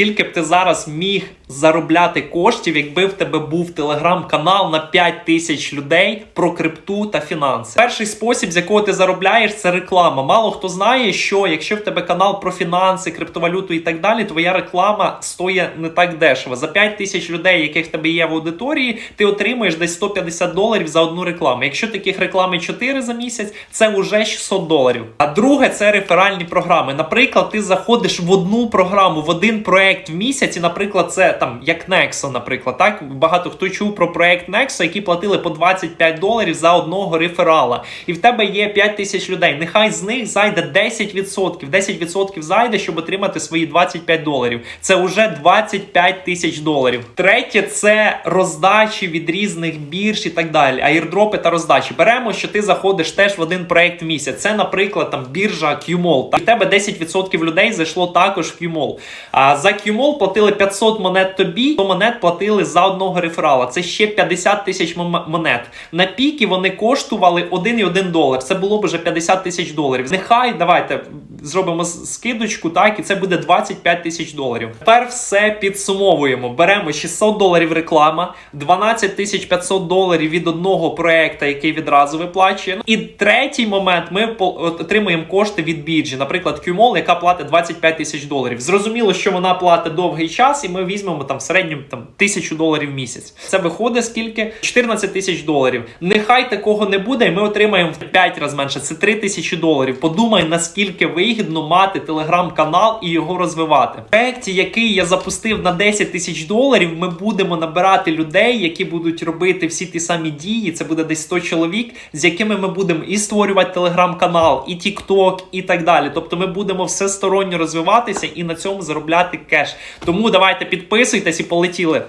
скільки б ти зараз міг заробляти коштів, якби в тебе був телеграм-канал на 5 тисяч людей про крипту та фінанси. Перший спосіб, з якого ти заробляєш, це реклама. Мало хто знає, що якщо в тебе канал про фінанси, криптовалюту і так далі, твоя реклама стоїть не так дешево. За 5 тисяч людей, яких в тебе є в аудиторії, ти отримуєш десь 150 доларів за одну рекламу. Якщо таких реклами 4 за місяць, це вже 600 доларів. А друге це реферальні програми. Наприклад, ти заходиш в одну програму, в один проект в місяць, і, наприклад, це там як Nexo, наприклад, так багато хто чув про проект Nexo, які платили по 25 доларів за одного реферала. І в тебе є 5 тисяч людей. Нехай з них зайде 10%. 10% зайде, щоб отримати свої 25 доларів. Це вже 25 тисяч доларів. Третє це роздачі від різних бірж і так далі. Аірдропи та роздачі. Беремо, що ти заходиш теж в один проект в місяць. Це, наприклад, там біржа QMall. І в тебе 10% людей зайшло також в QMall. А за QMall платили 500 монет тобі, 100 монет платили за одного реферала. Це ще 50 тисяч монет. На піки вони коштували 1,1 долар. Це було б вже 50 тисяч доларів. Нехай давайте зробимо скидочку, так, і це буде 25 тисяч доларів. Тепер все підсумовуємо. Беремо 600 доларів реклама, 12 тисяч 500 доларів від одного проекту, який відразу виплачує. Ну, І третій момент ми отримуємо кошти від біржі, наприклад, QMall, яка платить 25 тисяч доларів. Зрозуміло, що вона платить довгий час, і ми візьмемо там в середньому там тисячу доларів в місяць. Це виходить скільки? 14 тисяч доларів. Нехай такого не буде, і ми отримаємо в 5 разів менше. Це 3 тисячі доларів. Подумай, наскільки вигідно мати телеграм-канал і його розвивати. В проєкті, який я запустив на 10 тисяч доларів, ми будемо набирати людей, які будуть робити всі ті самі дії. Це буде десь 100 чоловік, з якими ми будемо і створювати телеграм-канал, і TikTok, і так далі. Тобто ми будемо всесторонньо розвиватися і на цьому заробляти кеш. Тому давайте підписуйтесь і полетіли.